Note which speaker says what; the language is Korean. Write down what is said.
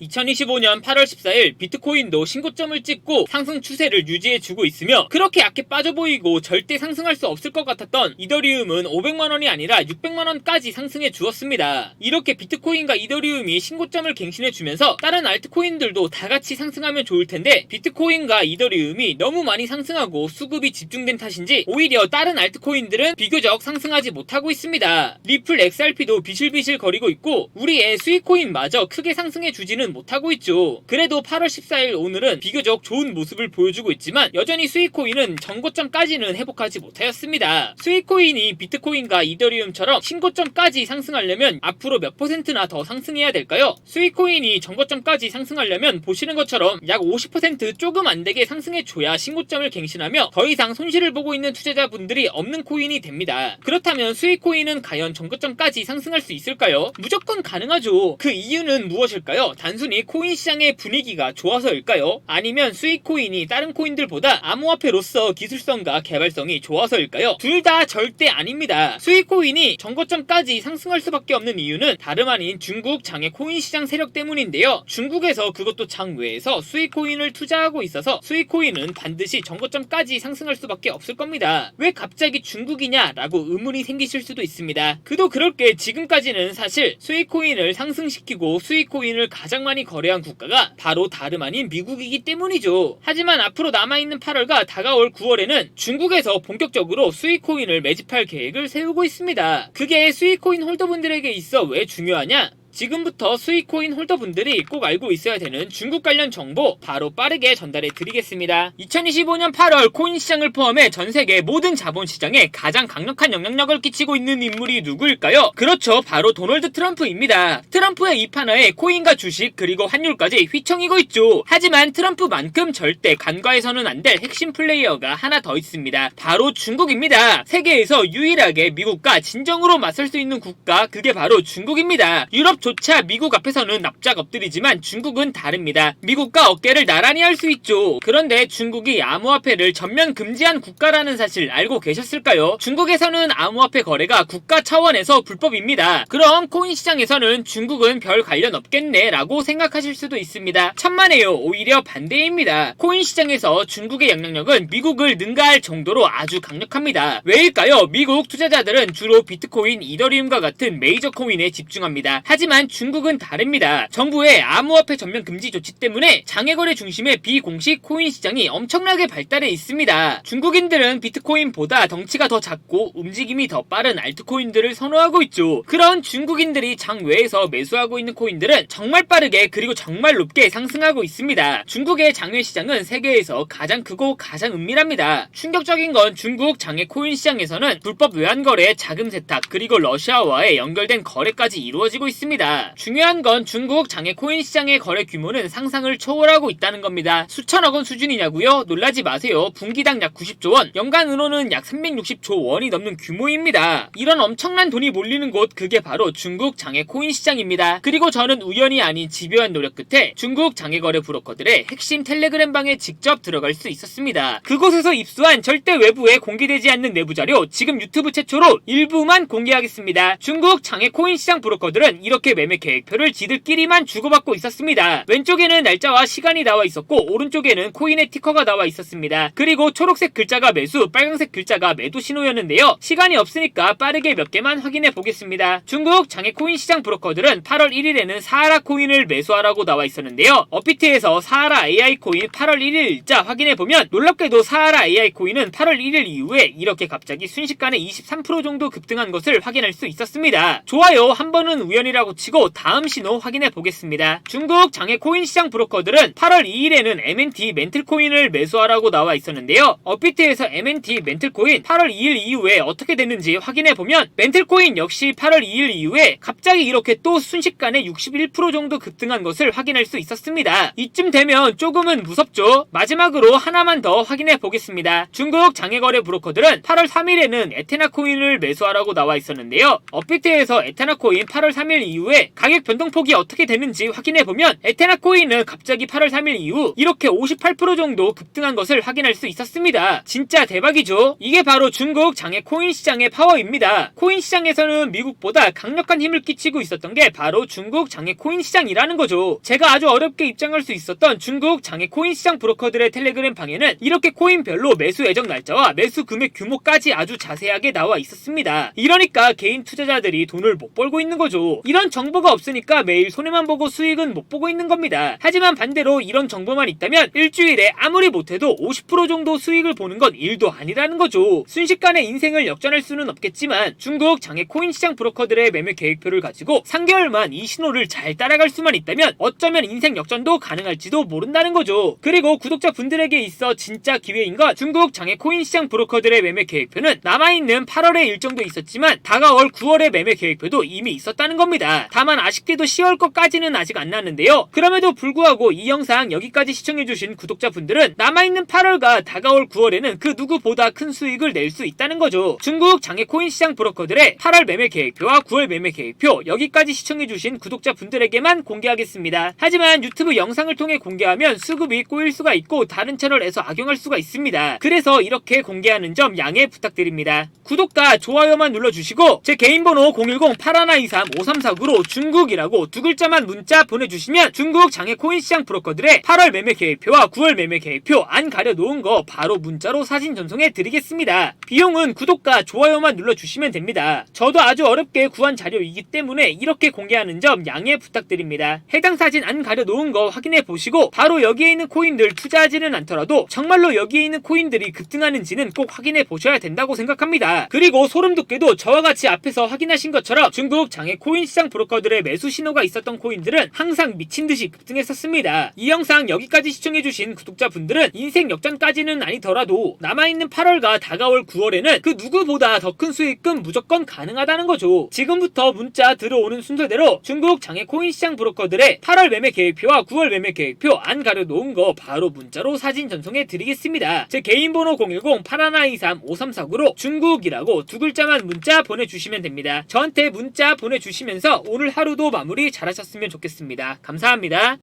Speaker 1: 2025년 8월 14일 비트코인도 신고점을 찍고 상승 추세를 유지해주고 있으며 그렇게 약해 빠져 보이고 절대 상승할 수 없을 것 같았던 이더리움은 500만원이 아니라 600만원까지 상승해 주었습니다. 이렇게 비트코인과 이더리움이 신고점을 갱신해주면서 다른 알트코인들도 다 같이 상승하면 좋을 텐데 비트코인과 이더리움이 너무 많이 상승하고 수급이 집중된 탓인지 오히려 다른 알트코인들은 비교적 상승하지 못하고 있습니다. 리플 XRP도 비실비실 거리고 있고 우리의 수익코인마저 크게 상승해 주지는 못하고 있죠. 그래도 8월 14일 오늘은 비교적 좋은 모습을 보여주고 있지만 여전히 수익코인은 전고점까지는 회복하지 못하였습니다. 수익코인이 비트코인과 이더리움처럼 신고점까지 상승하려면 앞으로 몇 퍼센트나 더 상승해야 될까요? 수익코인이 전고점까지 상승하려면 보시는 것처럼 약 50% 조금 안 되게 상승해 줘야 신고점을 갱신하며 더 이상 손실을 보고 있는 투자자분들이 없는 코인이 됩니다. 그렇다면 수익코인은 과연 전고점까지 상승할 수 있을까요? 무조건 가능하죠. 그 이유는 무엇일까요? 단 순히 코인 시장의 분위기가 좋아서일까요? 아니면 수익코인이 다른 코인들보다 암호화폐로서 기술성과 개발성이 좋아서일까요? 둘 다 절대 아닙니다. 수익코인이 전고점까지 상승할 수밖에 없는 이유는 다름 아닌 중국 장외 코인 시장 세력 때문인데요. 중국에서 그것도 장외에서 수익코인을 투자하고 있어서 수익코인은 반드시 전고점까지 상승할 수밖에 없을 겁니다. 왜 갑자기 중국이냐라고 의문이 생기실 수도 있습니다. 그도 그럴 게 지금까지는 사실 수익코인을 상승시키고 수익코인을 가장 많이 거래한 국가가 바로 다름 아닌 미국이기 때문이죠. 하지만 앞으로 남아있는 8월과 다가올 9월에는 중국에서 본격적으로 수익코인을 매집할 계획을 세우고 있습니다. 그게 수익코인 홀더분들에게 있어 왜 중요하냐? 지금부터 수익코인 홀더분들이 꼭 알고 있어야 되는 중국 관련 정보 바로 빠르게 전달해 드리겠습니다. 2025년 8월 코인 시장을 포함해 전 세계 모든 자본 시장에 가장 강력한 영향력을 끼치고 있는 인물이 누구일까요? 그렇죠. 바로 도널드 트럼프입니다. 트럼프의 입판 하에 코인과 주식 그리고 환율까지 휘청이고 있죠. 하지만 트럼프만큼 절대 간과해서는 안 될 핵심 플레이어가 하나 더 있습니다. 바로 중국입니다. 세계에서 유일하게 미국과 진정으로 맞설 수 있는 국가 그게 바로 중국입니다. 유럽 조차 미국 앞에서는 납작 엎드리지만 중국은 다릅니다. 미국과 어깨를 나란히 할 수 있죠. 그런데 중국이 암호화폐를 전면 금지한 국가라는 사실 알고 계셨을까요? 중국에서는 암호화폐 거래가 국가 차원에서 불법입니다. 그럼 코인 시장에서는 중국은 별 관련 없겠네 라고 생각하실 수도 있습니다. 천만에요. 오히려 반대입니다. 코인 시장에서 중국의 영향력은 미국을 능가할 정도로 아주 강력합니다. 왜일까요? 미국 투자자들은 주로 비트코인, 이더리움과 같은 메이저 코인에 집중합니다. 하지만 중국은 다릅니다. 정부의 암호화폐 전면 금지 조치 때문에 장외거래 중심의 비공식 코인 시장이 엄청나게 발달해 있습니다. 중국인들은 비트코인보다 덩치가 더 작고 움직임이 더 빠른 알트코인들을 선호하고 있죠. 그런 중국인들이 장외에서 매수하고 있는 코인들은 정말 빠르게 그리고 정말 높게 상승하고 있습니다. 중국의 장외 시장은 세계에서 가장 크고 가장 은밀합니다. 충격적인 건 중국 장외 코인 시장에서는 불법 외환거래, 자금 세탁, 그리고 러시아와의 연결된 거래까지 이루어지고 있습니다. 중요한 건 중국 장외 코인 시장의 거래 규모는 상상을 초월하고 있다는 겁니다. 수천억 원 수준이냐고요? 놀라지 마세요. 분기당 약 90조 원, 연간 은호는 약 360조 원이 넘는 규모입니다. 이런 엄청난 돈이 몰리는 곳 그게 바로 중국 장외 코인 시장입니다. 그리고 저는 우연이 아닌 집요한 노력 끝에 중국 장외 거래 브로커들의 핵심 텔레그램 방에 직접 들어갈 수 있었습니다. 그곳에서 입수한 절대 외부에 공개되지 않는 내부 자료 지금 유튜브 최초로 일부만 공개하겠습니다. 중국 장외 코인 시장 브로커들은 이렇게 매매 계획표를 지들끼리만 주고받고 있었습니다. 왼쪽에는 날짜와 시간이 나와 있었고 오른쪽에는 코인의 티커가 나와 있었습니다. 그리고 초록색 글자가 매수, 빨간색 글자가 매도 신호였는데요. 시간이 없으니까 빠르게 몇 개만 확인해 보겠습니다. 중국 장외 코인 시장 브로커들은 8월 1일에는 사하라 코인을 매수하라고 나와 있었는데요. 업비트에서 사하라 AI 코인 8월 1일 일자 확인해 보면 놀랍게도 사하라 AI 코인은 8월 1일 이후에 이렇게 갑자기 순식간에 23% 정도 급등한 것을 확인할 수 있었습니다. 좋아요. 한 번은 우연이라고 치고 다음 신호 확인해 보겠습니다. 중국 장외 코인 시장 브로커들은 8월 2일에는 MNT 멘틀 코인을 매수하라고 나와 있었는데요. 업비트에서 MNT 멘틀 코인 8월 2일 이후에 어떻게 됐는지 확인해 보면 멘틀 코인 역시 8월 2일 이후에 갑자기 이렇게 또 순식간에 61% 정도 급등한 것을 확인할 수 있었습니다. 이쯤 되면 조금은 무섭죠. 마지막으로 하나만 더 확인해 보겠습니다. 중국 장외거래 브로커들은 8월 3일에는 에테나 코인을 매수하라고 나와 있었는데요. 업비트에서 에테나 코인 8월 3일 이후에 이후에 가격 변동폭이 어떻게 되는지 확인해 보면 에테나 코인은 갑자기 8월 3일 이후 이렇게 58% 정도 급등한 것을 확인할 수 있었습니다. 진짜 대박이죠. 이게 바로 중국 장외 코인 시장의 파워입니다. 코인 시장에서는 미국보다 강력한 힘을 끼치고 있었던 게 바로 중국 장외 코인 시장이라는 거죠. 제가 아주 어렵게 입장할 수 있었던 중국 장외 코인 시장 브로커들의 텔레그램 방에는 이렇게 코인별로 매수 예정 날짜와 매수 금액 규모까지 아주 자세하게 나와 있었습니다. 이러니까 개인 투자자들이 돈을 못 벌고 있는 거죠. 이런 정보가 없으니까 매일 손해만 보고 수익은 못 보고 있는 겁니다. 하지만 반대로 이런 정보만 있다면 일주일에 아무리 못해도 50% 정도 수익을 보는 건 일도 아니라는 거죠. 순식간에 인생을 역전할 수는 없겠지만 중국 장외 코인 시장 브로커들의 매매 계획표를 가지고 3개월만 이 신호를 잘 따라갈 수만 있다면 어쩌면 인생 역전도 가능할지도 모른다는 거죠. 그리고 구독자 분들에게 있어 진짜 기회인 건 중국 장외 코인 시장 브로커들의 매매 계획표는 남아있는 8월에 일정도 있었지만 다가올 9월의 매매 계획표도 이미 있었다는 겁니다. 다만 아쉽게도 10월 것까지는 아직 안 났는데요. 그럼에도 불구하고 이 영상 여기까지 시청해주신 구독자분들은 남아있는 8월과 다가올 9월에는 그 누구보다 큰 수익을 낼 수 있다는 거죠. 중국 장외 코인 시장 브로커들의 8월 매매 계획표와 9월 매매 계획표 여기까지 시청해주신 구독자분들에게만 공개하겠습니다. 하지만 유튜브 영상을 통해 공개하면 수급이 꼬일 수가 있고 다른 채널에서 악용할 수가 있습니다. 그래서 이렇게 공개하는 점 양해 부탁드립니다. 구독과 좋아요만 눌러주시고 제 개인 번호 010-8123-5349로 중국이라고 두 글자만 문자 보내주시면 중국 장외 코인 시장 브로커들의 8월 매매 계획표와 9월 매매 계획표 안 가려놓은 거 바로 문자로 사진 전송해 드리겠습니다. 비용은 구독과 좋아요만 눌러주시면 됩니다. 저도 아주 어렵게 구한 자료이기 때문에 이렇게 공개하는 점 양해 부탁드립니다. 해당 사진 안 가려놓은 거 확인해 보시고 바로 여기에 있는 코인들 투자하지는 않더라도 정말로 여기에 있는 코인들이 급등하는지는 꼭 확인해 보셔야 된다고 생각합니다. 그리고 소름 돋게도 저와 같이 앞에서 확인하신 것처럼 중국 장외 코인 시장 브로커 들의 매수 신호가 있었던 코인들은 항상 미친 듯이 급등했었습니다. 이 영상 여기까지 시청해주신 구독자분들은 인생 역전까지는 아니더라도 남아있는 8월과 다가올 9월에는 그 누구보다 더 큰 수익은 무조건 가능하다는 거죠. 지금부터 문자 들어오는 순서대로 중국 장외 코인 시장 브로커들의 8월 매매 계획표와 9월 매매 계획표 안 가려놓은 거 바로 문자로 사진 전송해 드리겠습니다. 제 개인 번호 010-8123-5349로 중국이라고 두 글자만 문자 보내주시면 됩니다. 저한테 문자 보내주시면서 오늘 하루도 마무리 잘하셨으면 좋겠습니다. 감사합니다.